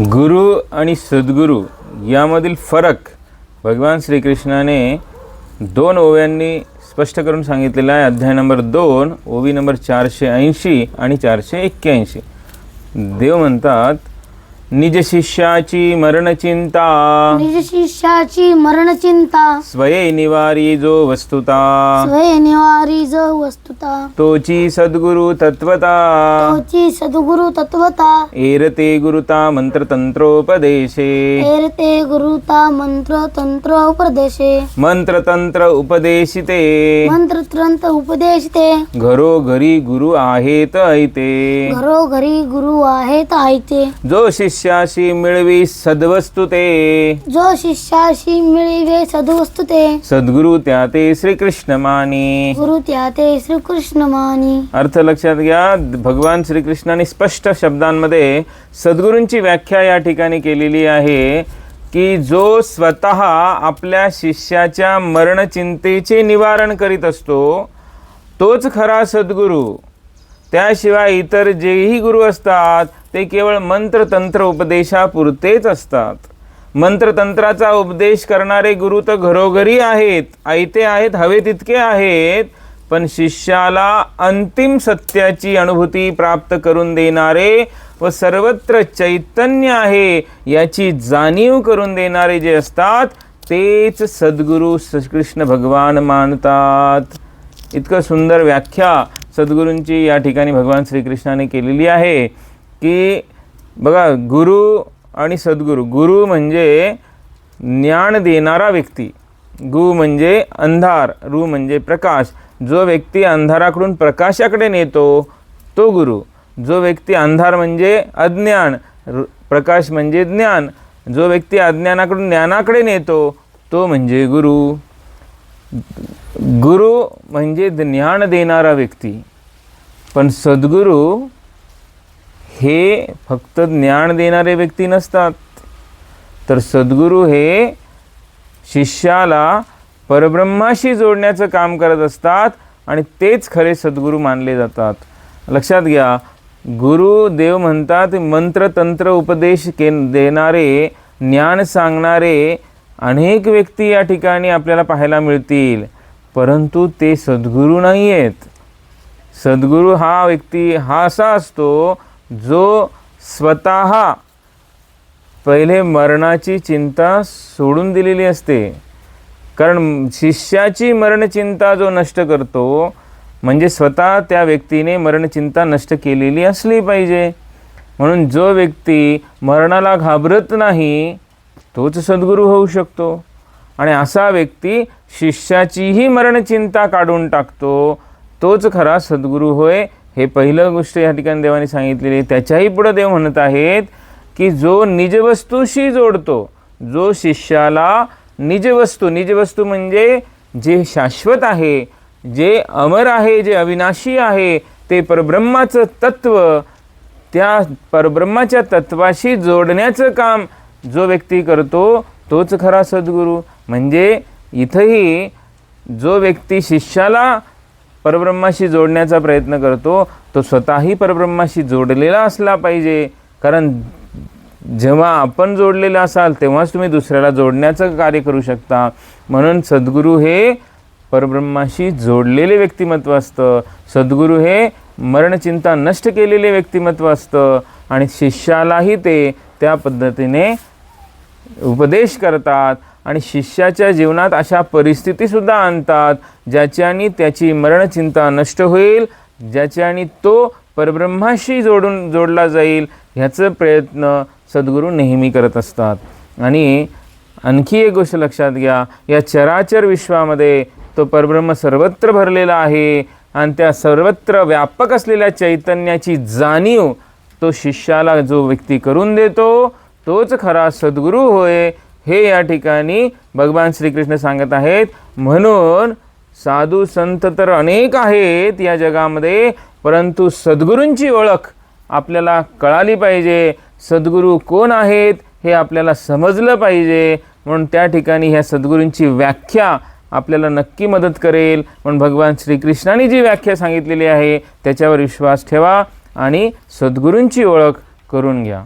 गुरु आणि सद्गुरू यामधील फरक भगवान श्रीकृष्णाने दोन ओव्यांनी स्पष्ट करून सांगितलेला आहे. अध्याय नंबर दोन ओवी नंबर चारशे ऐंशी आणि चारशे एक्क्याऐंशी. देव म्हणतात निज शिष्याची मरणचिंता. निज शिष्याची मरण चिंता स्वये निवारी जो वस्तुता. स्वय निवारी ज वस्तुता. तोची सद्गुरु तत्वता तोची सद्गुरु तत्वता एरते गुरुता मंत्रतंत्रोपदेशे. एरते गुरुता मंत्र तंत्र उपदेशे मंत्रतंत्र उपदेशिते. मंत्र तंत्र उपदेशते घरोघरी गुरु आहेत ऐते घरोघरी गुरु आहेत आयते. जो शिष्याशी मिळवी सद्वस्तु ते. जो शिष्याशी मिळवे सद्वस्तु ते. सद्गुरु त्या ते श्रीकृष्ण मानी. गुरु त्या ते श्रीकृष्ण मानी. अर्थ लक्षात घ्या भगवान श्रीकृष्णाने स्पष्ट शब्दांमध्ये सद्गुरूंची व्याख्या या ठिकाणी केलेली आहे की जो स्वतः आपल्या शिष्याच्या मरणचिंतेचे निवारण करीत असतो तोच खरा सद्गुरू. त्याशिवाय इतर जेही गुरु असतात ते केवळ मंत्रतंत्र उपदेशापुरतेच असतात. मंत्रतंत्राचा उपदेश करणारे गुरु तर घरोघरी आहेत आयते आहेत हवे तितके आहेत पण शिष्याला अंतिम सत्याची अनुभूती प्राप्त करून देणारे व सर्वत्र चैतन्य आहे याची जाणीव करून देणारे जे असतात तेच सद्गुरू श्रीकृष्ण भगवान मानतात. इतकं सुंदर व्याख्या. सद्गुरूंची या ठिकाणी भगवान श्रीकृष्णाने केलेली आहे की बघा गुरु आणि सद्गुरू. गुरु म्हणजे ज्ञान देणारा व्यक्ती. गु म्हणजे अंधार रू म्हणजे प्रकाश. जो व्यक्ती अंधाराकडून प्रकाशाकडे नेतो तो गुरु. जो व्यक्ती अंधार म्हणजे अज्ञान रु- प्रकाश म्हणजे ज्ञान. जो व्यक्ती अज्ञानाकडून ज्ञानाकडे नेतो तो म्हणजे गुरु. गुरु म्हणजे ज्ञान देणारा व्यक्ती. पण सद्गुरू हे फक्त ज्ञान देणारे व्यक्ती नसतात. तर सद्गुरू हे शिष्याला परब्रह्माशी जोडण्याचं काम करत असतात आणि तेच खरे सद्गुरू मानले जातात. लक्षात घ्या गुरु देव म्हणतात मंत्र तंत्र उपदेश के देणारे ज्ञान सांगणारे अनेक व्यक्ती या ठिकाणी आपल्याला पाहायला मिळतील. परंतु ते सद्गुरू नाही आहेत सद्गुरू हा व्यक्ती हा असा असतो जो स्वतः पहिले मरणाची चिंता सोडून दिलेली असते. कारण शिष्याची मरणचिंता जो नष्ट करतो म्हणजे स्वतः त्या व्यक्तीने मरणचिंता नष्ट केलेली असली पाहिजे. म्हणून जो व्यक्ती मरणाला घाबरत नाही तोच सद्गुरू होऊ शकतो. आणि असा व्यक्ती शिष्याचीही मरणचिंता काढून टाकतो तोच खरा सद्गुरू होय हे पहिलं गोष्ट या ठिकाणी देवाने सांगितलेली आहे. त्याच्याही पुढं देव म्हणत आहेत की जो निजवस्तूशी जोडतो जो शिष्याला निजवस्तू निजवस्तू म्हणजे जे शाश्वत आहे जे अमर आहे जे अविनाशी आहे ते परब्रह्माचं तत्व त्या परब्रह्माच्या तत्वाशी जोडण्याचं काम जो व्यक्ती करतो तोच खरा सद्गुरू. म्हणजे इथंही जो व्यक्ती शिष्याला परब्रह्माशी जोडण्याचा प्रयत्न करतो तो स्वतःही परब्रह्माशी जोडलेला असला पाहिजे. कारण जेव्हा आपण जोडलेला असाल तेव्हाच तुम्ही दुसऱ्याला जोडण्याचं कार्य करू शकता. म्हणून सद्गुरू हे परब्रह्माशी जोडलेले व्यक्तिमत्व असतं. सद्गुरू हे मरणचिंता नष्ट केलेले व्यक्तिमत्व असतं. आणि शिष्यालाही ते त्या पद्धतीने उपदेश करतात. आणि शिष्याच्या जीवनात अशा परिस्थितीसुद्धा आणतात ज्याच्याने त्याची मरणचिंता नष्ट होईल ज्याच्याने तो परब्रह्माशी जोडून जोडला जाईल ह्याचं प्रयत्न सद्गुरू नेहमी करत असतात. आणि आणखी एक गोष्ट लक्षात घ्या या चराचर विश्वामध्ये तो परब्रह्म सर्वत्र भरलेला आहे आणि त्या सर्वत्र व्यापक असलेल्या चैतन्याची जाणीव तो शिष्याला जो व्यक्ती करून देतो तोच खरा सद्गुरू होय हे या ठिकाणी भगवान श्रीकृष्ण सांगत आहेत म्हणून साधू संत तर अनेक आहेत या जगामध्ये परंतु सद्गुरूंची ओळख आपल्याला कळाली पाहिजे. सद्गुरू कोण आहेत हे आपल्याला समजलं पाहिजे. म्हणून त्या ठिकाणी ह्या सद्गुरूंची व्याख्या आपल्याला नक्की मदत करेल. म्हणून भगवान श्रीकृष्णाने जी व्याख्या सांगितलेली आहे त्याच्यावर विश्वास ठेवा आणि सद्गुरूंची ओळख करून घ्या.